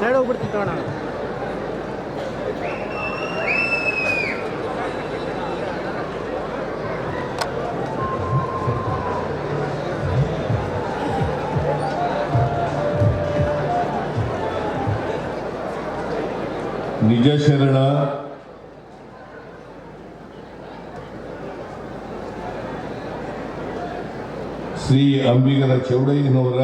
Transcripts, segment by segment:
Side ಹೋಗ್ಬಿಡ್ತೀನಿ ತಗೋಣ. ನಿಜ ಶರಣ. ಶ್ರೀ ಅಂಬಿಗರ ಚೌಡಯ್ಯನವರ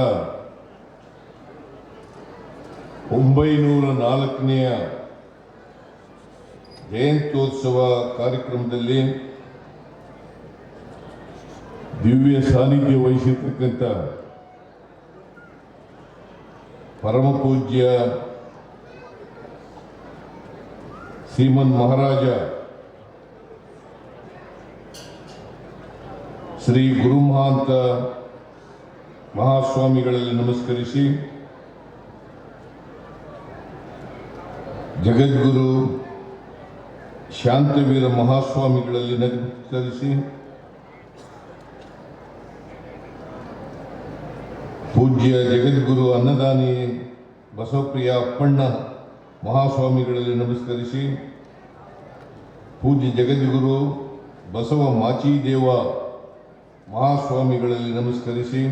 ಒಂಬೈನೂರ ನಾಲ್ಕನೆಯ ಜಯಂತ್ಯೋತ್ಸವ ಕಾರ್ಯಕ್ರಮದಲ್ಲಿ ದಿವ್ಯ ಸಾನ್ನಿಧ್ಯ ವಹಿಸಿರ್ತಕ್ಕಂಥ ಪರಮ ಪೂಜ್ಯ ಶ್ರೀಮನ್ ಮಹಾರಾಜ ಶ್ರೀ ಗುರುಮಹಾಂತ ಮಹಾಸ್ವಾಮಿಗಳಲ್ಲಿ ನಮಸ್ಕರಿಸಿ ಜಗದ್ಗುರು ಶಾಂತವೀರ ಮಹಾಸ್ವಾಮಿಗಳಲ್ಲಿ ನಮಸ್ಕರಿಸಿ ಪೂಜ್ಯ ಜಗದ್ಗುರು ಅನ್ನದಾನಿ ಬಸವಪ್ರಿಯ ಅಪ್ಪಣ್ಣ ಮಹಾಸ್ವಾಮಿಗಳಲ್ಲಿ ನಮಸ್ಕರಿಸಿ ಪೂಜ್ಯ ಜಗದ್ಗುರು ಬಸವ ಮಾಚಿದೇವ ಮಹಾಸ್ವಾಮಿಗಳಲ್ಲಿ ನಮಸ್ಕರಿಸಿ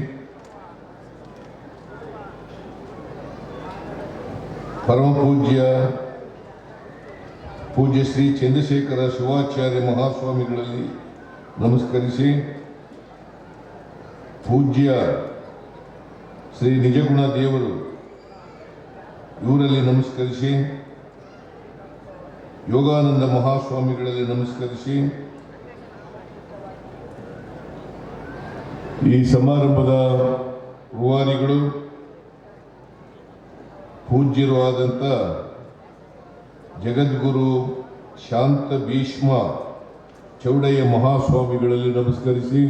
ಪರಮ ಪೂಜ್ಯ ಪೂಜ್ಯ ಶ್ರೀ ಚಂದ್ರಶೇಖರ ಶಿವಾಚಾರ್ಯ ಮಹಾಸ್ವಾಮಿಗಳಲ್ಲಿ ನಮಸ್ಕರಿಸಿ ಪೂಜ್ಯ ಶ್ರೀ ನಿಜಗುಣ ದೇವರು ಇವರಲ್ಲಿ ನಮಸ್ಕರಿಸಿ, ಯೋಗಾನಂದ ಮಹಾಸ್ವಾಮಿಗಳಲ್ಲಿ ನಮಸ್ಕರಿಸಿ, ಈ ಸಮಾರಂಭದ ರೂವಾರಿಗಳು ಪೂಜ್ಯರು ಆದಂಥ ಜಗದ್ಗುರು ಶಾಂತ ಭೀಷ್ಮ ಚೌಡಯ್ಯ ಮಹಾಸ್ವಾಮಿಗಳಲ್ಲಿ ನಮಸ್ಕರಿಸಿ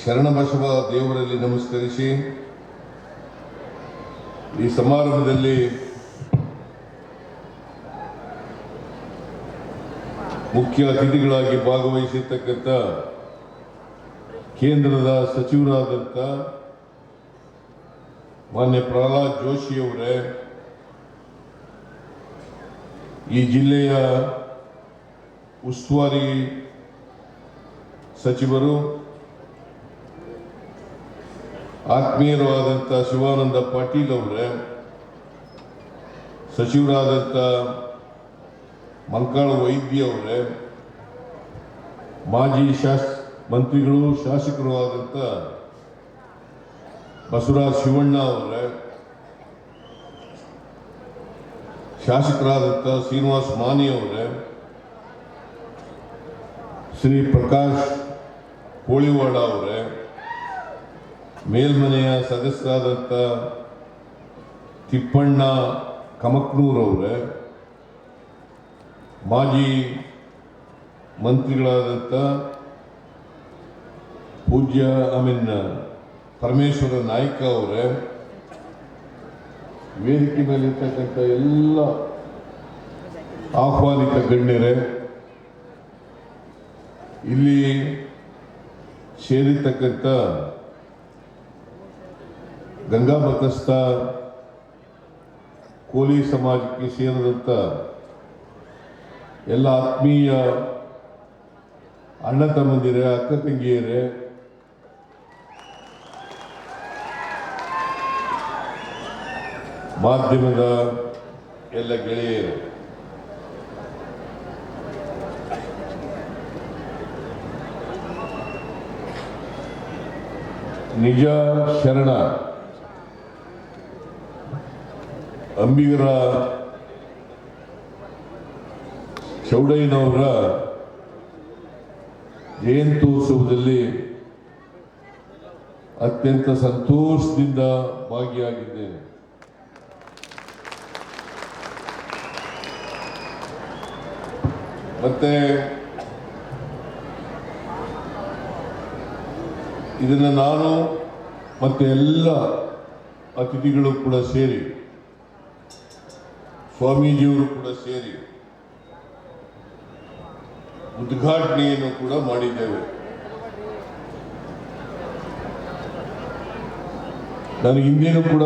ಶರಣಬಸವ ದೇವರಲ್ಲಿ ನಮಸ್ಕರಿಸಿ ಈ ಸಮಾರಂಭದಲ್ಲಿ ಮುಖ್ಯ ಅತಿಥಿಗಳಾಗಿ ಭಾಗವಹಿಸಿರ್ತಕ್ಕಂಥ ಕೇಂದ್ರದ ಸಚಿವರಾದಂಥ ಮಾನ್ಯ ಪ್ರಹ್ಲಾದ್ ಜೋಶಿಯವರೇ ಈ ಜಿಲ್ಲೆಯ ಉಸ್ತುವಾರಿ ಸಚಿವರು ಆತ್ಮೀಯರು ಆದಂಥ ಶಿವಾನಂದ ಪಾಟೀಲ್ ಅವರೇ, ಸಚಿವರಾದಂಥ ಮಂಕಾಳ ವೈದ್ಯ ಅವರೇ, ಮಾಜಿ ಶಾಸ್, ಮಂತ್ರಿಗಳು, ಶಾಸಕರು ಆದಂಥ ಬಸವರಾಜ್ ಶಿವಣ್ಣ ಅವರೇ, ಶಾಸಕರಾದಂಥ ಶ್ರೀನಿವಾಸ್ ಮಾನಿ ಅವರೇ, ಶ್ರೀ ಪ್ರಕಾಶ್ ಕೋಳಿವಾಡ ಅವರೇ, ಮೇಲ್ಮನೆಯ ಸದಸ್ಯರಾದಂಥ ತಿಪ್ಪಣ್ಣ ಕಮಕ್ನೂರವರೇ ಮಾಜಿ ಮಂತ್ರಿಗಳಾದಂಥ ಪೂಜ್ಯ ಐ ಮೀನ್ ಪರಮೇಶ್ವರ ನಾಯ್ಕ ಅವರೇ, ವೇದಿಕೆ ಮೇಲಿರ್ತಕ್ಕಂಥ ಎಲ್ಲ ಆಹ್ವಾನಿತ ಗಣ್ಯರೇ, ಇಲ್ಲಿ ಸೇರಿರ್ತಕ್ಕಂಥ ಗಂಗಾ ಮತಸ್ಥ ಕೋಲಿ ಸಮಾಜಕ್ಕೆ ಸೇರಿದಂಥ ಎಲ್ಲ ಆತ್ಮೀಯ ಅಣ್ಣ ತಮ್ಮಂದಿರೇ, ಅಕ್ಕ ತಂಗಿಯರೇ ಮಾಧ್ಯಮದ ಎಲ್ಲ ಗೆಳೆಯರು. ನಿಜ ಶರಣ. ಅಂಬಿಗರ ಚೌಡಯ್ಯನವರ ಜಯಂತ್ಯೋತ್ಸವದಲ್ಲಿ ಅತ್ಯಂತ ಸಂತೋಷದಿಂದ ಭಾಗಿಯಾಗಿದ್ದೇನೆ. ಮತ್ತೆ ಇದನ್ನು ನಾನು ಮತ್ತೆ ಎಲ್ಲ ಅತಿಥಿಗಳು ಕೂಡ ಸೇರಿ, ಸ್ವಾಮೀಜಿಯವರು ಕೂಡ ಸೇರಿ ಉದ್ಘಾಟನೆಯನ್ನು ಕೂಡ ಮಾಡಿದ್ದೇವೆ. ನಾನು ಹಿಂದೇನು ಕೂಡ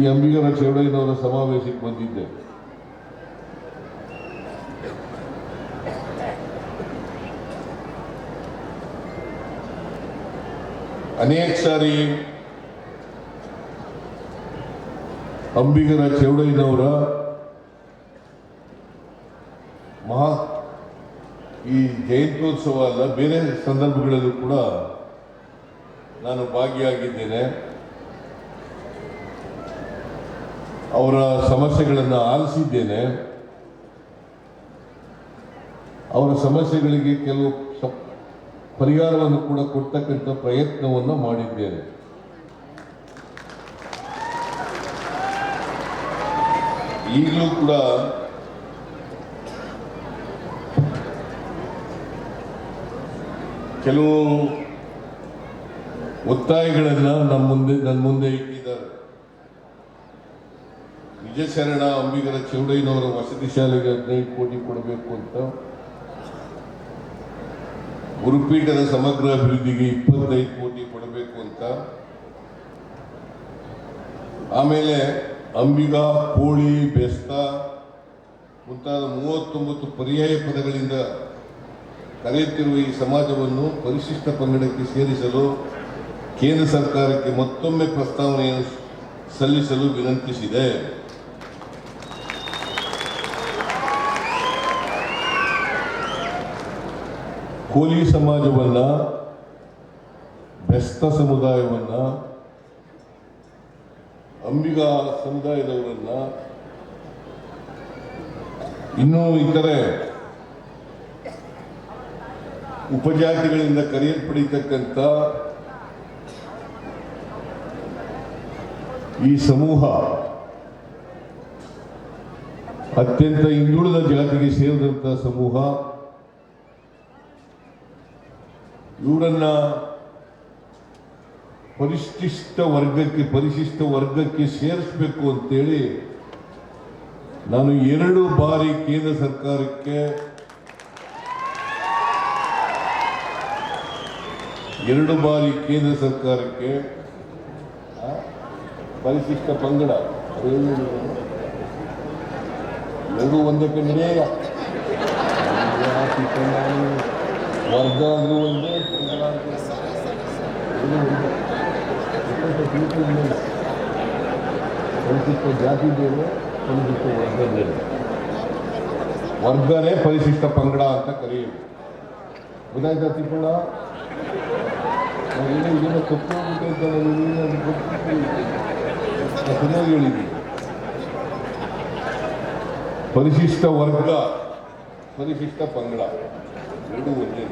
ಈ ಅಂಬಿಗರ ಚೌಡಯ್ಯನವರ ಸಮಾವೇಶಕ್ಕೆ ಬಂದಿದ್ದೆ. ಅನೇಕ ಸಾರಿ ಅಂಬಿಗರ ಚೌಡಯ್ಯನವರ ಮಹಾ ಈ ಜಯಂತ್ಯೋತ್ಸವ ಅಲ್ಲ ಬೇರೆ ಸಂದರ್ಭಗಳಲ್ಲೂ ಕೂಡ ನಾನು ಭಾಗಿಯಾಗಿದ್ದೇನೆ. ಅವರ ಸಮಸ್ಯೆಗಳನ್ನು ಆಲಿಸಿದ್ದೇನೆ. ಅವರ ಸಮಸ್ಯೆಗಳಿಗೆ ಕೆಲವು ಪರಿಹಾರವನ್ನು ಕೂಡ ಕೊಡ್ತಕ್ಕಂಥ ಪ್ರಯತ್ನವನ್ನು ಮಾಡಿದ್ದೇನೆ. ಈಗಲೂ ಕೂಡ ಕೆಲವು ಒತ್ತಾಯಗಳನ್ನು ನಮ್ಮ ಮುಂದೆ, ನನ್ನ ಮುಂದೆ ಇಟ್ಟಿದ್ದಾರೆ. ನಿಜ ಶರಣ ಅಂಬಿಗರ ಚೌಡಯ್ಯನವರ ವಸತಿ ಶಾಲೆಗೆ ಹದಿನೈದು ಕೋಟಿ ಕೊಡಬೇಕು ಅಂತ ಗುರುಪೀಠದ ಸಮಗ್ರ ಅಭಿವೃದ್ಧಿಗೆ ಇಪ್ಪತ್ತೈದು ಕೋಟಿ ಕೊಡಬೇಕು ಅಂತ. ಆಮೇಲೆ ಅಂಬಿಗಾ, ಕೋಳಿ, ಬೆಸ್ತ ಮುಂತಾದ ಮೂವತ್ತೊಂಬತ್ತು ಪರ್ಯಾಯ ಪದಗಳಿಂದ ಕರೆಯುತ್ತಿರುವ ಈ ಸಮಾಜವನ್ನು ಪರಿಶಿಷ್ಟ ಪಂಗಡಕ್ಕೆ ಸೇರಿಸಲು ಕೇಂದ್ರ ಸರ್ಕಾರಕ್ಕೆ ಮತ್ತೊಮ್ಮೆ ಪ್ರಸ್ತಾವನೆಯನ್ನು ಸಲ್ಲಿಸಲು ವಿನಂತಿಸಿದೆ. ಕೋಲಿ ಸಮಾಜವನ್ನ, ಬೆಸ್ತ ಸಮುದಾಯವನ್ನ, ಅಂಬಿಗ ಸಮುದಾಯದವರನ್ನ, ಇನ್ನೂ ಇತರೆ ಉಪಜಾತಿಗಳಿಂದ ಕರೆಯಲ್ಪಡಿತಕ್ಕಂಥ ಈ ಸಮೂಹ ಅತ್ಯಂತ ಹಿಂದುಳಿದ ಜಾತಿಗೆ ಸೇರಿದಂಥ ಸಮೂಹ ಇವರನ್ನ ಪರಿಶಿಷ್ಟ ವರ್ಗಕ್ಕೆ ಪರಿಶಿಷ್ಟ ವರ್ಗಕ್ಕೆ ಸೇರಿಸಬೇಕು ಅಂತೇಳಿ ನಾನು ಎರಡು ಬಾರಿ ಕೇಂದ್ರ ಸರ್ಕಾರಕ್ಕೆ ಎರಡು ಬಾರಿ ಕೇಂದ್ರ ಸರ್ಕಾರಕ್ಕೆ ಪರಿಶಿಷ್ಟ ಪಂಗಡ? ಎರಡು ಒಂದಕ್ಕೆ ನಡೆಯ. ವರ್ಗ ಅಂದ್ರೂ ಒಂದೇ. ಜಾತಿ ಬೇರೆ ವರ್ಗ ಬೇರೆ ವರ್ಗನೇ ಪರಿಶಿಷ್ಟ ಪಂಗಡ ಅಂತ ಕರೆಯೋದು. ಗೊತ್ತಾಯ್ತಾ ಏನೋ ತಪ್ಪು ಹೇಳಿದ್ದೀನಿ ಪರಿಶಿಷ್ಟ ವರ್ಗ, ಪರಿಶಿಷ್ಟ ಪಂಗಡ, ಎರಡು ಒಂದೇ.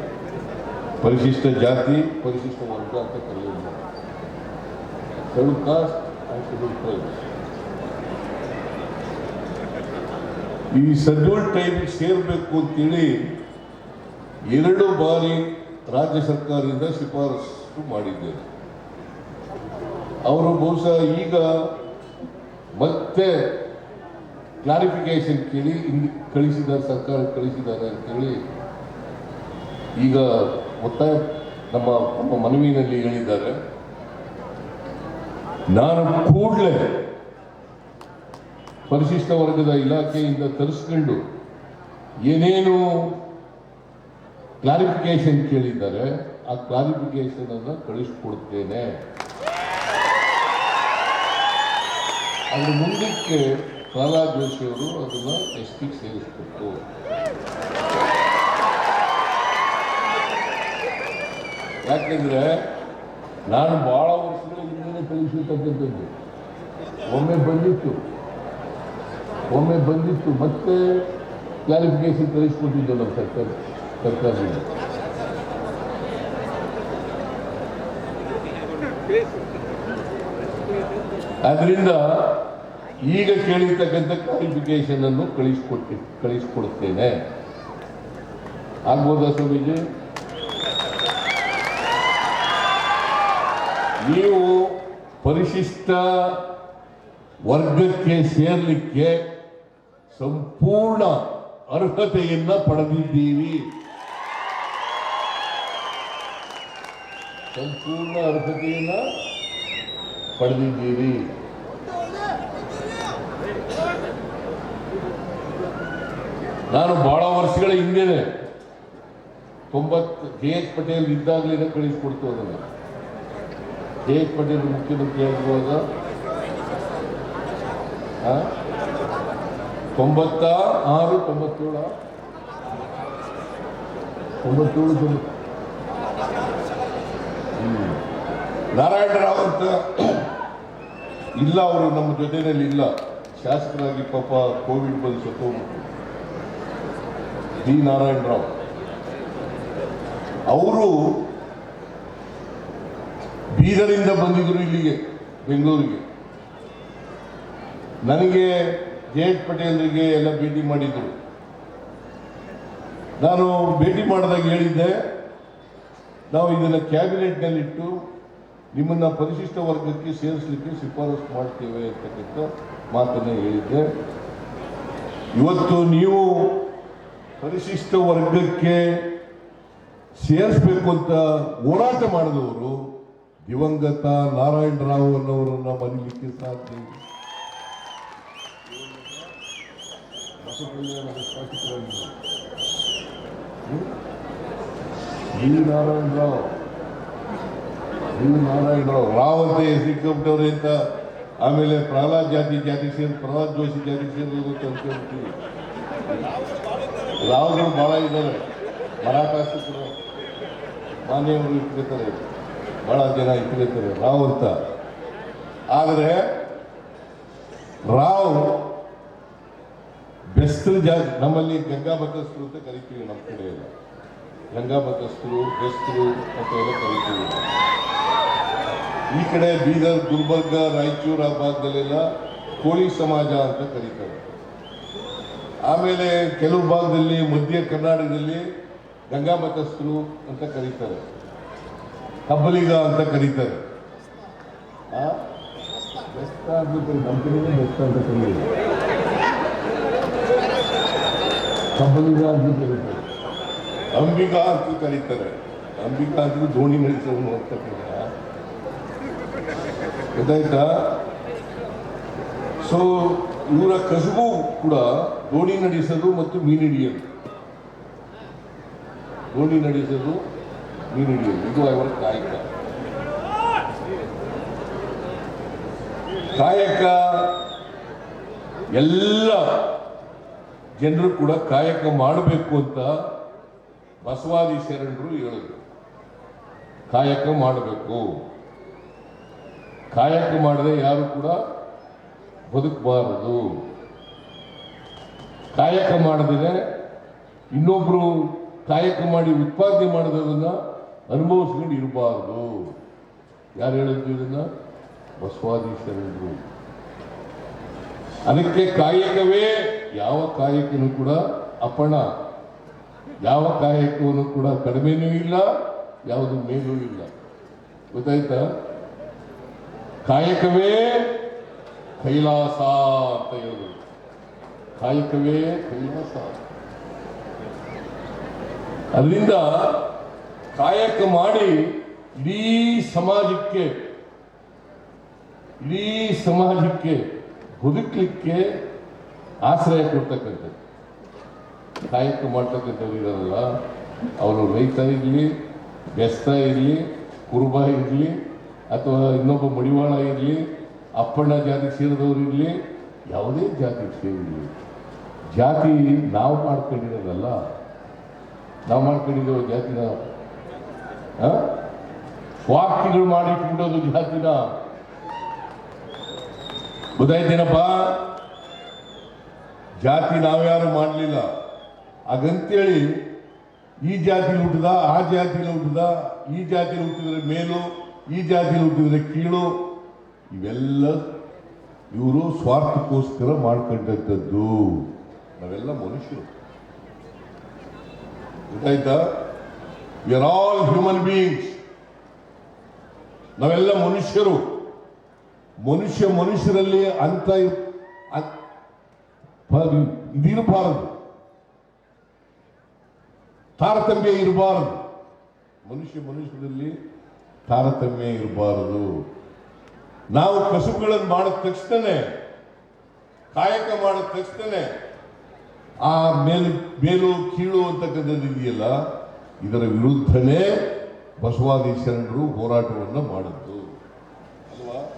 ಪರಿಶಿಷ್ಟ ಜಾತಿ ಪರಿಶಿಷ್ಟ ವರ್ಗ ಅಂತ ಕರೆಯೋದು schedule caste and schedule tribes ಈ ಶೆಡ್ಯೂಲ್ ಟೈಮ್ ಸೇರಬೇಕು ಅಂತೇಳಿ ಎರಡು ಬಾರಿ ರಾಜ್ಯ ಸರ್ಕಾರದಿಂದ ಶಿಫಾರಸು ಮಾಡಿದ್ದೇನೆ. ಅವರು ಬಹುಶಃ ಈಗ ಮತ್ತೆ ಕ್ಲಾರಿಫಿಕೇಶನ್ ಕೇಳಿ ಕಳಿಸಿದ ಕಳಿಸಿದ್ದಾರೆ ಸರ್ಕಾರ ಕಳಿಸಿದ್ದಾರೆ ಅಂತೇಳಿ ಈಗ ಒತ್ತಾಯ ನಮ್ಮ ನಮ್ಮ ಮನವಿನಲ್ಲಿ ಹೇಳಿದ್ದಾರೆ. ನಾನು ಕೂಡಲೇ ಪರಿಶಿಷ್ಟ ವರ್ಗದ ಇಲಾಖೆಯಿಂದ ತರಿಸ್ಕೊಂಡು ಏನೇನು ಕ್ಲಾರಿಫಿಕೇಶನ್ ಕೇಳಿದ್ದಾರೆ, ಆ ಕ್ಲಾರಿಫಿಕೇಶನ್ ಅನ್ನು ಕಳಿಸ್ಕೊಡ್ತೇನೆ. ಅದ್ರ ಮುಂದಕ್ಕೆ ಪ್ರಹ್ಲಾದ್ ಜೋಶಿ ಅವರು ಅದನ್ನು ಎಸ್ ಪಿ ಸೇರಿಸ್ಬೇಕು. ಯಾಕೆಂದ್ರೆ ನಾನು ಬಹಳ ವರ್ಷಗಳ ಹಿಂದೆ ಕಳಿಸಿರ್ತಕ್ಕಂಥದ್ದು ಒಮ್ಮೆ ಬಂದಿತ್ತು. ಒಮ್ಮೆ ಬಂದಿತ್ತು. ಮತ್ತೆ ಕ್ಲಾರಿಫಿಕೇಶನ್ ಕಳಿಸ್ಕೊಟ್ಟಿದ್ದು ನಮ್ಮ ಸರ್ಕಾರ, ಸರ್ಕಾರದಿಂದ. ಆದ್ರಿಂದ ಈಗ ಕೇಳಿರ್ತಕ್ಕಂಥ ಕ್ಲಾರಿಫಿಕೇಶನ್ ಅನ್ನು ಕಳಿಸ್ಕೊಟ್ಟಿ, ಕಳಿಸ್ಕೊಡ್ತೇನೆ. ಆಗ್ಬೋದಾ ಸ್ವಾಮೀಜಿ? ನೀವು ಪರಿಶಿಷ್ಟ ವರ್ಗಕ್ಕೆ ಸೇರಲಿಕ್ಕೆ ಸಂಪೂರ್ಣ ಅರ್ಹತೆಯನ್ನು ಪಡೆದಿದ್ದೀವಿ ಸಂಪೂರ್ಣ ಅರ್ಹತೆಯನ್ನು ಪಡೆದಿದ್ದೀರಿ. ನಾನು ಬಹಳ ವರ್ಷಗಳ ಹಿಂದೆನೆ ತೊಂಬತ್ತು ಕೆ ಎಚ್ ಪಟೇಲ್ ಇದ್ದಾಗಲೇ ಕಳಿಸ್ಕೊಡ್ತು ಅದನ್ನು. ಕೆ ಪಡೆಯಲು ಮುಖ್ಯಮಂತ್ರಿ ಆಗಿರುವಾಗ? ತೊಂಬತ್ತ ಆರು, ತೊಂಬತ್ತೇಳ. ತೊಂಬತ್ತೇಳು ತೊಂಬತ್ತು ಹ್ಮ್. ನಾರಾಯಣ ರಾವ್ ಅಂತ. ಇಲ್ಲ, ಅವರು ನಮ್ಮ ಜೊತೆಯಲ್ಲಿ ಇಲ್ಲ. ಶಾಸಕರಾಗಿ ಪಾಪ ಕೋವಿಡ್ ಬಂದು ಸತ್ತು ಡಿ. ನಾರಾಯಣ ರಾವ್. ಅವರು ಬೀದರಿಂದ ಬಂದಿದ್ರು ಇಲ್ಲಿಗೆ, ಬೆಂಗಳೂರಿಗೆ. ನನಗೆ ಜೆ ಎಚ್ ಪಟೇಲ್ರಿಗೆ ಎಲ್ಲ ಭೇಟಿ ಮಾಡಿದ್ರು. ನಾನು ಭೇಟಿ ಮಾಡಿದಾಗ ಹೇಳಿದ್ದೆ, ನಾವು ಇದನ್ನು ಕ್ಯಾಬಿನೆಟ್ನಲ್ಲಿಟ್ಟು ನಿಮ್ಮನ್ನ ಪರಿಶಿಷ್ಟ ವರ್ಗಕ್ಕೆ ಸೇರಿಸಲಿಕ್ಕೆ ಶಿಫಾರಸು ಮಾಡ್ತೇವೆ ಅಂತಕ್ಕಂಥ ಮಾತನ್ನು ಹೇಳಿದ್ದೆ. ಇವತ್ತು ನೀವು ಪರಿಶಿಷ್ಟ ವರ್ಗಕ್ಕೆ ಸೇರಿಸ್ಬೇಕು ಅಂತ ಹೋರಾಟ ಮಾಡಿದವರು ದಿವಂಗತ ನಾರಾಯಣ ರಾವ್ ಅನ್ನೋರನ್ನ ಮರಿಲಿಕ್ಕೆ ಸಾಧ್ಯ ಈ ನಾರಾಯಣ ರಾವ್. ವಿ ನಾರಾಯಣ ರಾವ್. ರಾವ್ ಅಂತ ಹೆಸರಿಕೊಂಡವ್ರೆ ಅಂತ ಆಮೇಲೆ ಪ್ರಹ್ಲಾದ್ ಜಾತಿ ಜಾತಿ ಸೇರಿ ಪ್ರಹ್ಲಾದ್ ಜೋಶಿ ಜಾತಿ ಸೇರಿದ್ರು ಅಂತ ಅನ್ಕೊಂಡ್ಬಿಡ್ತೀವಿ ರಾವ್ಗಳು ಬಹಳ ಇದ್ದಾರೆ. ಮರಾಠ ಮಾನ್ಯವರು ಇಟ್ಕೊತಾರೆ. ಬಹಳ ಜನ ಇಟ್ಟಿರ್ತಾರೆ, ರಾವ್ ಅಂತ. ಆದರೆ ರಾವ್ ಬೆಸ್ತ್ರ ಜಾತಿ ನಮ್ಮಲ್ಲಿ ಗಂಗಾ ಅಂತ ಕರಿತೀವಿ ನಮ್ಮ ಕಡೆ ಎಲ್ಲ ಗಂಗಾ ಅಂತ ಎಲ್ಲ ಕರಿತೀವಿ ಈ ಕಡೆ ಬೀದರ್, ಗುಲ್ಬರ್ಗ, ರಾಯಚೂರು ಆ ಭಾಗದಲ್ಲೆಲ್ಲ ಕೋಳಿ ಸಮಾಜ ಅಂತ ಕರೀತಾರೆ. ಆಮೇಲೆ ಕೆಲವು ಭಾಗದಲ್ಲಿ ಮಧ್ಯ ಕರ್ನಾಟಕದಲ್ಲಿ ಗಂಗಾ ಮತಸ್ಥರು ಅಂತ ಕರೀತಾರೆ. ಕಬ್ಬಲಿಗ ಅಂತ ಕರೀತಾರೆ? ಬೆಸ್ತ ಅಂತ ಕಡೆನೇ ಬೆಸ್ತ ಅಂತ ಕರೀತಾರೆ ಕಬ್ಬಲಿಗ ಅಂತ ಕರೀತಾರೆ. ಅಂಬಿಗಾ ಅಂತ ಕರೀತಾರೆ. ಅಂಬಿಕಾ ಅಂದ್ರೆ ದೋಣಿ ನಡೆಸೋನು ಅಂತ ಕರೀತಾರೆ ಗೊತ್ತಾಯ್ತಾ? ಸೊ ಇವರ ಕಸುಬು ಕೂಡ ದೋಣಿ ನಡೆಸೋದು ಮತ್ತು ಮೀನು ಹಿಡಿಯೋದು. ದೋಣಿ ನಡೆಸೋದು ಇದು ಕಾಯಕ ಕಾಯಕ ಎಲ್ಲ ಜನರು ಕೂಡ ಕಾಯಕ ಮಾಡಬೇಕು ಅಂತ ಬಸವಾದಿ ಶರಣರು ಹೇಳಿದ್ರು ಕಾಯಕ ಮಾಡಬೇಕು ಕಾಯಕ ಮಾಡದೆ ಯಾರು ಕೂಡ ಬದುಕಬಾರದು ಕಾಯಕ ಮಾಡಿದರೆ ಇನ್ನೊಬ್ಬರು ಕಾಯಕ ಮಾಡಿ ಉತ್ಪಾದನೆ ಮಾಡೋದನ್ನ ಅನುಭವಿಸ್ಕೊಂಡು ಇರಬಾರ್ದು ಯಾರು ಹೇಳಿದ್ರು ಇದನ್ನ? ಬಸವಾದಿ ಶರಣರು ಅದಕ್ಕೆ ಕಾಯಕವೇ ಯಾವ ಕಾಯಕನೂ ಕೂಡ ಅಪಣ. ಯಾವ ಕಾಯಕವನ್ನು ಕೂಡ ಕಡಿಮೆನೂ ಇಲ್ಲ, ಯಾವುದು ಮೇಲೂ ಇಲ್ಲ. ಗೊತ್ತಾಯ್ತಾ? ಕಾಯಕವೇ ಕೈಲಾಸ ಅಂತ ಹೇಳಿದ್ರು. ಕಾಯಕವೇ ಕೈಲಾಸ. ಅದರಿಂದ ಕಾಯಕ ಮಾಡಿ ಇಡೀ ಸಮಾಜಕ್ಕೆ ಇಡೀ ಸಮಾಜಕ್ಕೆ ಬದುಕಲಿಕ್ಕೆ ಆಶ್ರಯ ಕೊಡ್ತಕ್ಕಂಥದ್ದು ಕಾಯಕ ಮಾಡ್ತಕ್ಕಂಥವ್ರು ಇರೋಲ್ಲ ಅವರು ರೈತ ಇರಲಿ ಬೆಸ್ತ ಇರಲಿ, ಕುರುಬ ಇರಲಿ, ಅಥವಾ ಇನ್ನೊಬ್ಬ ಮಡಿವಾಳ ಇರಲಿ, ಅಪ್ಪಣ್ಣ ಜಾತಿ ಸೇರಿದವರು ಇರಲಿ, ಯಾವುದೇ ಜಾತಿ ಸೇರಿರಲಿ ಜಾತಿ ನಾವು ಮಾಡ್ಕೊಂಡಿರೋದಲ್ಲ, ನಾವು ಮಾಡ್ಕೊಂಡಿದ್ದೇವೆ ಜಾತಿನ? ಸ್ವಾರ್ಥಿಗಳು ಮಾಡಿಟ್ಬಿಡೋದು ಜಾತಿನ ಗೊತ್ತಾಯ್ತೇನಪ್ಪ? ಜಾತಿ ನಾವ್ಯಾರು ಮಾಡಲಿಲ್ಲ. ಹಾಗಂತೇಳಿ, ಈ ಜಾತಿಲಿ ಹುಟ್ಟಿದ, ಆ ಜಾತಿಲಿ ಹುಟ್ಟಿದ, ಈ ಜಾತಿಲಿ ಹುಟ್ಟಿದ್ರೆ ಮೇಲು, ಈ ಜಾತಿಲಿ ಹುಟ್ಟಿದ್ರೆ ಕೀಳು, ಇವೆಲ್ಲ ಇವರು ಸ್ವಾರ್ಥಕ್ಕೋಸ್ಕರ ಮಾಡ್ಕೊಂಡಂಥದ್ದು. ನಾವೆಲ್ಲ ಮನುಷ್ಯರು. ಗೊತ್ತಾಯ್ತಾ? ವಿ ಆಲ್ ಹ್ಯೂಮನ್ ಬೀಯಿಂಗ್ಸ್ ನಾವೆಲ್ಲ ಮನುಷ್ಯರು. ಮನುಷ್ಯ ಮನುಷ್ಯರಲ್ಲಿ ಅಂತ ಇದಿರಬಾರದು ತಾರತಮ್ಯ ಇರಬಾರದು. ಮನುಷ್ಯ ಮನುಷ್ಯರಲ್ಲಿ ತಾರತಮ್ಯ ಇರಬಾರದು. ನಾವು ಕಸುಬುಗಳನ್ನು ಮಾಡಿದ ತಕ್ಷಣನೇ, ಕಾಯಕ ಮಾಡಿದ ತಕ್ಷಣನೇ, ಆ ಮೇಲು ಮೇಲು, ಕೀಳು ಅಂತಕ್ಕಂಥದ್ದು ಇದೆಯಲ್ಲ ಇದರ ವಿರುದ್ಧನೇ ಬಸವಾದಿ ಶರಣರು ಹೋರಾಟವನ್ನು ಮಾಡಿದ್ದು. ಅಲ್ವಾ?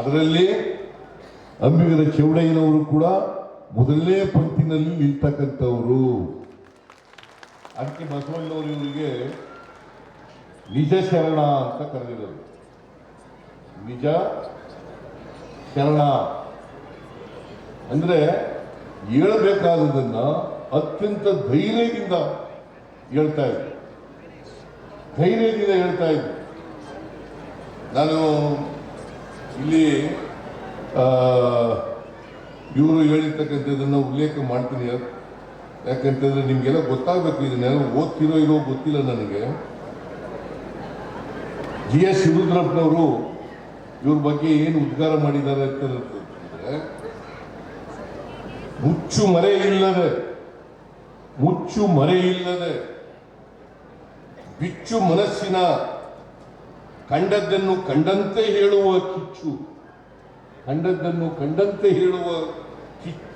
ಅದರಲ್ಲಿ ಅಂಬಿಗರ ಚೌಡಯ್ಯನವರು ಕೂಡ ಮೊದಲನೇ ಪಂಕ್ತಿನಲ್ಲಿ ನಿಲ್ತಕ್ಕಂಥವರು ಅದಕ್ಕೆ ಬಸವಣ್ಣವರು ಇವರಿಗೆ ನಿಜ ಶರಣ ಅಂತ ಕರೆದಿರೋದು. ನಿಜ ಶರಣ. ಅಂದ್ರೆ ಹೇಳಬೇಕಾದದನ್ನ ಅತ್ಯಂತ ಧೈರ್ಯದಿಂದ ಹೇಳ್ತಾ ಇದ್ದೆ. ಧೈರ್ಯದಿಂದ ಹೇಳ್ತಾ ಇದ್ದೆ. ನಾನು ಇಲ್ಲಿ ಇವರು ಹೇಳಿರ್ತಕ್ಕಂಥದ್ದನ್ನು ಉಲ್ಲೇಖ ಮಾಡ್ತೀನಿ. ಯಾಕಂತಂದ್ರೆ ನಿಮಗೆಲ್ಲ ಗೊತ್ತಾಗಬೇಕು ಇದನ್ನೆಲ್ಲ ಓದ್ತಿರೋ ಇರೋ ಗೊತ್ತಿಲ್ಲ ನನಗೆ. ಜಿ ಎಸ್ ಶಿವರುದ್ರಪ್ಪನವರು ಇವ್ರ ಬಗ್ಗೆ ಏನು ಉದ್ಗಾರ ಮಾಡಿದ್ದಾರೆ ಅಂತಂದ್ರೆ ಮುಚ್ಚು ಮರೆ ಇಲ್ಲದೆ ಮುಚ್ಚು ಮರೆ ಇಲ್ಲದೆ ಬಿಚ್ಚು ಮನಸ್ಸಿನ ಕಂಡದ್ದನ್ನು ಕಂಡಂತೆ ಹೇಳುವ ಕಿಚ್ಚು. ಕಂಡದ್ದನ್ನು ಕಂಡಂತೆ ಹೇಳುವ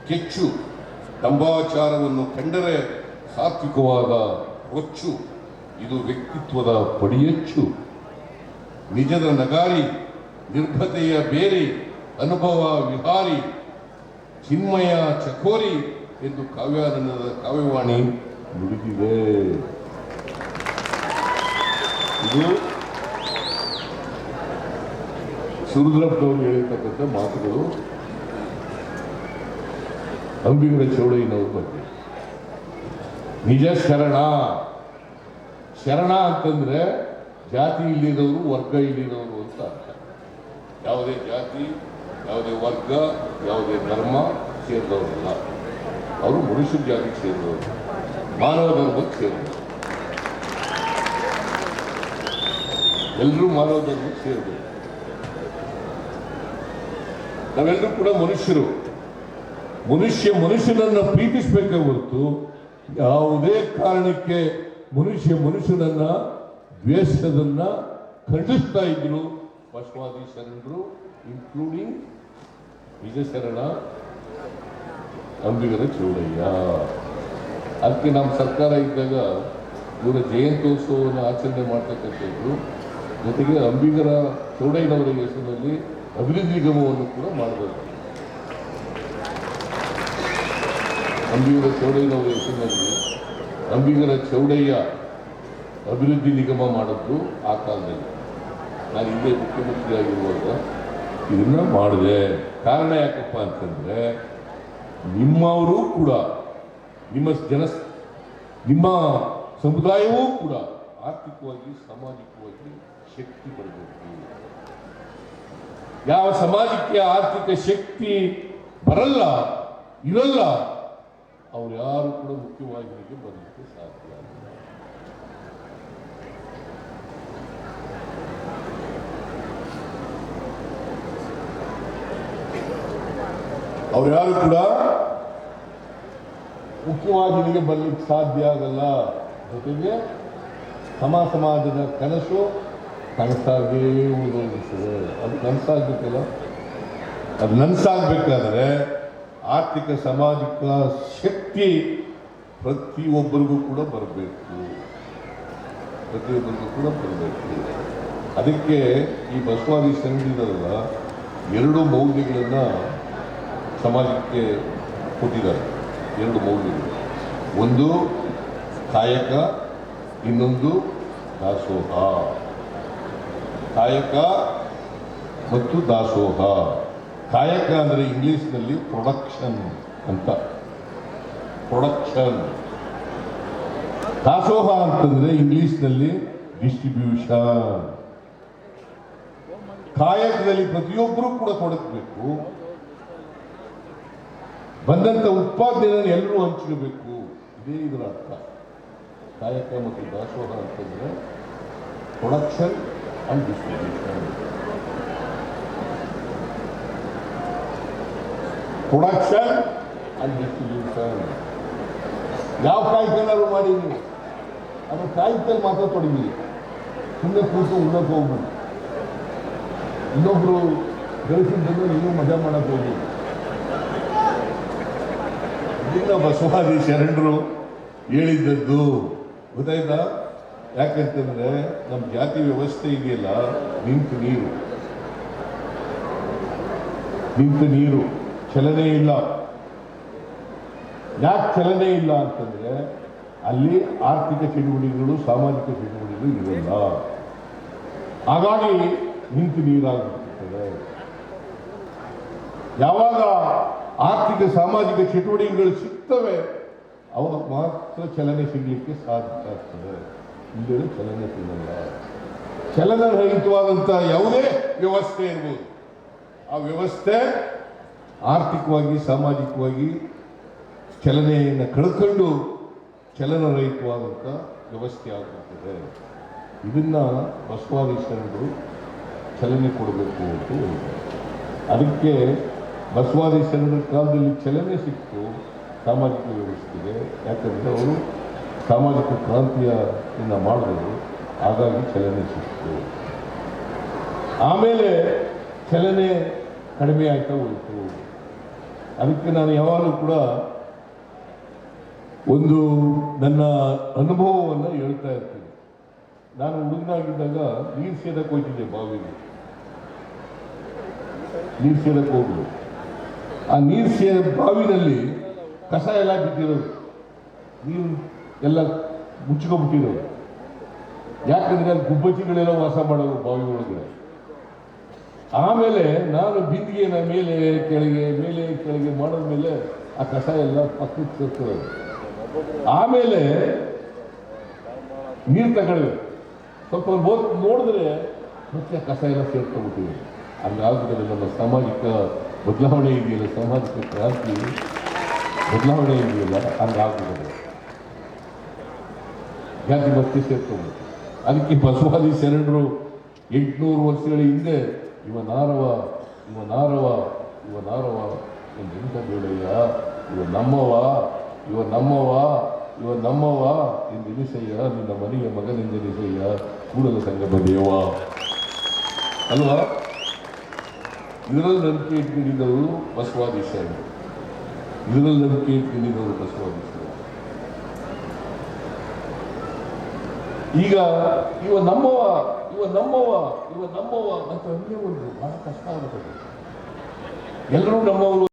ಕೆಚ್ಚು. ದಂಬಾಚಾರವನ್ನು ಕಂಡರೆ ಸಾತ್ವಿಕವಾದ ರೊಚ್ಚು. ಇದು ವ್ಯಕ್ತಿತ್ವದ ಪಡಿಯಚ್ಚು. ನಿಜದ ನಗಾರಿ, ನಿರ್ಭತೆಯ ಬೇರೆ, ಅನುಭವ ವಿಹಾರಿ, ಚಿನ್ಮಯ ಚಕೋರಿ ಎಂದು ಕಾವ್ಯಾನಂದದ ಕಾವ್ಯವಾಣಿ ನುಡಿದಿದೆ. ಇದು ಸುರುದ್ರಪ್ಪವರು ಹೇಳಿರ್ತಕ್ಕಂಥ ಮಾತುಗಳು. ಅಂಬಿಗರ ಚೌಡಯ್ಯನವ್ರ ಬಗ್ಗೆ. ನಿಜ ಶರಣ. ಶರಣ ಅಂತಂದ್ರೆ ಜಾತಿ ಇಲ್ಲಿರೋರು ವರ್ಗ ಇಲ್ಲಿರೋರು ಅಂತ ಅರ್ಥ. ಯಾವುದೇ ಜಾತಿ, ಯಾವುದೇ ವರ್ಗ, ಯಾವುದೇ ಧರ್ಮ ಸೇರಿದವರಲ್ಲ. ಅವರು ಮನುಷ್ಯ ಜಾತಿಗೆ ಸೇರಿದವರು. ಮಾನವ ಧರ್ಮಕ್ಕೆ ಸೇರಿದವರು. ಎಲ್ಲರೂ ಮಾಡೋದನ್ನು ಸೇರಿದವರು ನಾವೆಲ್ಲರೂ ಕೂಡ ಮನುಷ್ಯರು. ಮನುಷ್ಯ ಮನುಷ್ಯನನ್ನು ಪ್ರೀತಿಸಬೇಕೇ ಹೊರತು ಯಾವುದೇ ಕಾರಣಕ್ಕೆ ಮನುಷ್ಯ ಮನುಷ್ಯನನ್ನ ದ್ವೇಷದನ್ನ ಖಂಡಿಸ್ತಾ ಇದ್ರು ಬಸವಾದಿ ಶರಣರು ಇನ್ಕ್ಲೂಡಿಂಗ್ ವಿಜಯಶರಣ ಶರಣ ಅಂಬಿಗರ ಚೌಡಯ್ಯ. ಅದಕ್ಕೆ ನಮ್ಮ ಸರ್ಕಾರ ಇದ್ದಾಗ ಇವರ ಜಯಂತ್ಯೋತ್ಸವವನ್ನು ಆಚರಣೆ ಮಾಡ್ತಕ್ಕಂಥದ್ದು ಜೊತೆಗೆ ಅಂಬಿಗರ ಚೌಡಯ್ಯನವರ ಹೆಸರಿನಲ್ಲಿ ಅಭಿವೃದ್ಧಿ ನಿಗಮವನ್ನು ಕೂಡ ಮಾಡಬೇಕು ಅಂಬಿಗರ ಚೌಡಯ್ಯನವರ ಹೆಸರಿನಲ್ಲಿ ಅಂಬಿಗರ ಚೌಡಯ್ಯ ಅಭಿವೃದ್ಧಿ ನಿಗಮ ಮಾಡಿದ್ದು ಆ ಕಾಲದಲ್ಲಿ. ನಾನು ಹಿಂದೆ ಮುಖ್ಯಮಂತ್ರಿ ಆಗಿರುವಾಗ ಇದನ್ನ ಮಾಡಿದೆ. ಕಾರಣ ಯಾಕಪ್ಪ ಅಂತಂದರೆ ನಿಮ್ಮವರು ಕೂಡ, ನಿಮ್ಮ ಜನ, ನಿಮ್ಮ ಸಮುದಾಯವೂ ಕೂಡ ಆರ್ಥಿಕವಾಗಿ, ಸಾಮಾಜಿಕವಾಗಿ ಶಕ್ತಿ ಬರಬೇಕು ಯಾವ ಸಮಾಜಕ್ಕೆ ಆರ್ಥಿಕ ಶಕ್ತಿ ಬರಲ್ಲ, ಇರಲ್ಲ, ಅವ್ರು ಯಾರು ಕೂಡ ಮುಖ್ಯವಾಗಿ ಬರಲಿಕ್ಕೆ ಸಾಧ್ಯ ಆಗಲ್ಲ. ಯಾರು ಕೂಡ ಮುಖ್ಯವಾಹಿನಿಗೆ ಬರ್ಲಿಕ್ಕೆ ಸಾಧ್ಯ ಆಗಲ್ಲ. ಜೊತೆಗೆ ಸಮ ಸಮಾಜದ ಕನಸು ಕನಸಾಗೇ ಉಳಿದೋಗಿರ್ತದೆ ಅದು ಕನಸಾಗಬೇಕಲ್ಲ ಅದು ನನಸಾಗಬೇಕಾದ್ರೆ ಆರ್ಥಿಕ, ಸಾಮಾಜಿಕ ಶಕ್ತಿ ಪ್ರತಿಯೊಬ್ಬರಿಗೂ ಕೂಡ ಬರಬೇಕು. ಪ್ರತಿಯೊಬ್ಬರಿಗೂ ಕೂಡ ಬರಬೇಕು. ಅದಕ್ಕೆ ಈ ಬಸವಾದಿ ಸಂಘದಲ್ಲ ಎರಡು ಮೌಲ್ಯಗಳನ್ನು ಸಮಾಜಕ್ಕೆ ಕೊಟ್ಟಿದ್ದಾರೆ. ಎರಡು ಮೌಲ್ಯಗಳು. ಒಂದು ಕಾಯಕ, ಇನ್ನೊಂದು ದಾಸೋಹ. ಕಾಯಕ ಮತ್ತು ದಾಸೋಹ. ಕಾಯಕ ಅಂದರೆ ಇಂಗ್ಲೀಷ್ನಲ್ಲಿ ಪ್ರೊಡಕ್ಷನ್ ಅಂತ. ಪ್ರೊಡಕ್ಷನ್ ದಾಸೋಹ ಅಂತಂದರೆ ಇಂಗ್ಲೀಷ್ನಲ್ಲಿ ಡಿಸ್ಟ್ರಿಬ್ಯೂಷನ್ ಕಾಯಕದಲ್ಲಿ ಪ್ರತಿಯೊಬ್ಬರೂ ಕೂಡ ತೊಡಗಬೇಕು. ಬಂದಂಥ ಉತ್ಪಾದನೆಯನ್ನು ಎಲ್ಲರೂ ಹಂಚ್ಕೋಬೇಕು. ಇದೇ ಇದರ ಅರ್ಥ. ಕಾಯಕ ಮತ್ತು ದಾಸೋಹ ಅಂತಂದರೆ production and distribution production and distribution ಯಾವ ಕಾಯಕನಾದ್ರು ಮಾಡಿ ನೀವು. ಅದು ಕಾಯಕದಲ್ಲಿ ಮಾತ್ರ ತೊಡಗಿ ಸುಮ್ಮನೆ ಕೂತು ಉಣ್ಣಕ್ಕೆ ಹೋಗ್ಬೋದು ಇನ್ನೊಬ್ರು ಗಳಿಸಿದ್ದನ್ನು ನೀವು ಮಜಾ ಮಾಡಕ್ಕೆ ಹೋಗಿ ಇನ್ನು ಬಸವಾದಿ ಶರಣರು ಹೇಳಿದ್ದದ್ದು ಗೊತ್ತಾಯ್ತಾ? ಯಾಕಂತಂದ್ರೆ ನಮ್ಮ ಜಾತಿ ವ್ಯವಸ್ಥೆ ಇದೆಯಲ್ಲ, ನಿಂತು ನೀರು. ನಿಂತು ನೀರು, ಚಲನೆ ಇಲ್ಲ. ಯಾಕೆ ಚಲನೆ ಇಲ್ಲ ಅಂತಂದ್ರೆ, ಅಲ್ಲಿ ಆರ್ಥಿಕ ಚಟುವಟಿಕೆಗಳು, ಸಾಮಾಜಿಕ ಚಟುವಟಿಕೆಗಳು ಇರಲ್ಲ. ಹಾಗಾಗಿ ನಿಂತು ನೀರಾಗುತ್ತದೆ. ಯಾವಾಗ ಆರ್ಥಿಕ, ಸಾಮಾಜಿಕ ಚಟುವಟಿಕೆಗಳು ಸಿಗ್ತವೆ, ಅವಾಗ ಮಾತ್ರ ಚಲನೆ ಸಿಗಲಿಕ್ಕೆ ಸಾಧ್ಯ ಆಗ್ತದೆ. ಇಲ್ಲದೆ ಚಲನೆ ಸಿಗಲ್ಲ ಚಲನರಹಿತವಾದಂಥ ಯಾವುದೇ ವ್ಯವಸ್ಥೆ ಇರ್ಬೋದು. ಆ ವ್ಯವಸ್ಥೆ ಆರ್ಥಿಕವಾಗಿ, ಸಾಮಾಜಿಕವಾಗಿ ಚಲನೆಯನ್ನು ಕಳ್ಕೊಂಡು ಚಲನರಹಿತವಾದಂಥ ವ್ಯವಸ್ಥೆ ಆಗುತ್ತದೆ ಇದನ್ನ ಬಸವಾದಿ ಶರಣರು ಚಲನೆ ಕೊಡಬೇಕು ಅಂತ ಅದಕ್ಕೆ ಬಸವಾದಿ ಶರಣರ ಕಾಲದಲ್ಲಿ ಚಲನೆ ಸಿಕ್ತು ಸಾಮಾಜಿಕ ವ್ಯವಸ್ಥೆಗೆ. ಯಾಕಂದರೆ ಅವರು ಸಾಮಾಜಿಕ ಕ್ರಾಂತಿಯನ್ನು ಮಾಡಿದ್ರು, ಹಾಗಾಗಿ ಚಲನೆ ಸಿಕ್ತು ಆಮೇಲೆ ಚಲನೆ ಕಡಿಮೆ ಆಗ್ತಾ ಹೋಯಿತು. ಅದಕ್ಕೆ ನಾನು ಯಾವಾಗಲೂ ಕೂಡ ಒಂದು ನನ್ನ ಅನುಭವವನ್ನು ಹೇಳ್ತಾ ಇರ್ತೀನಿ. ನಾನು ಹುಡುಗನಾಗಿದ್ದಾಗ ನೀರು ಸೇರಕ್ಕೆ ಹೋಗ್ತಿದ್ದೆ ಬಾವಿಗೆ ನೀರು ಸೇರಕ್ಕೆ ಹೋಗ್ಲು ಆ ನೀರು ಸೇರ ಬಾವಿನಲ್ಲಿ ಕಸ ಎಲ್ಲ ಬಿದ್ದಿರೋದು. ನೀರು ಎಲ್ಲ ಮುಚ್ಕೊಂಡ್ಬಿಟ್ಟಿರೋದು ಯಾಕಂದ್ರೆ ಅಲ್ಲಿ ಗುಬ್ಬಚ್ಚಿಗಳೆಲ್ಲ ವಾಸ ಮಾಡೋದು ಬಾವಿ ಆಮೇಲೆ ನಾನು ಬಿಂದಿಗೆನ ಮೇಲೆ, ಕೆಳಗೆ ಮೇಲೆ, ಕೆಳಗೆ ಮಾಡಿದ್ಮೇಲೆ ಆ ಕಸ ಎಲ್ಲ ಪಕ್ಕಕ್ಕೆ ಸೇರ್ತದೆ ಆಮೇಲೆ ನೀರು ತಗೊಳ್ಳಿ. ಸ್ವಲ್ಪ ಹೋಗಿ ನೋಡಿದ್ರೆ ಮತ್ತೆ ಕಸ ಎಲ್ಲ ಸೇರ್ಕೊಂಡ್ಬಿಟ್ಟಿದೆ ಹಂಗಾಗ್ಬಿಟ್ಟಿದೆ ನಮ್ಮ ಸಾಮಾಜಿಕ ಬದಲಾವಣೆ ಇದೆಯಲ್ಲ, ಸಾಮಾಜಿಕ ಕ್ರಾಂತಿ ಬದಲಾವಣೆ ಇದೆಯಲ್ಲ, ಹಂಗಾಗ್ಬಿಟ್ಟಿದೆ. ಜಾತಿ ಭಕ್ತಿ ಸೇರ್ಕೊಂಡ್ಬಿಟ್ಟು ಅದಕ್ಕೆ ಬಸವಾದಿ ಶರಣರು ಎಂಟುನೂರು ವರ್ಷಗಳ ಹಿಂದೆ, ಇವ ನಾರವ ಇವ ನಾರವ ಇವ ನಾರವ ಎಂತ ಬೇಡಯ್ಯ? ಇವ ನಮ್ಮವ ಇವ ನಮ್ಮವ ಇವ ನಮ್ಮವ ಎಂದೆನಿಸಯ್ಯ ನಿನ್ನ ಮನೆಯ ಮಗನೆಂದೆನಿಸಯ್ಯ ಕೂಡಲ ಸಂಗಮ ದೇವ. ಅಲ್ವಾ? ಇದರಲ್ಲಿ ನಂಬಿಕೆ ಇಟ್ಕೊಂಡಿದ್ದವರು ಬಸವಾದಿ ಶರಣರು. ಇದರಲ್ಲಿ ನಂಬಿಕೆ ಇಟ್ಕೊಂಡಿದ್ದವರು ಬಸವಾದಿ ಶರಣರು ಈಗ ಇವ ನಮ್ಮವ ಇವ ನಮ್ಮವ ಇವ ನಮ್ಮವ ಅಂತ ಒಂದೇ ಒಂದು ಬಹಳ ಕಷ್ಟ ಆಗುತ್ತದೆ ಎಲ್ಲರೂ ನಮ್ಮವರು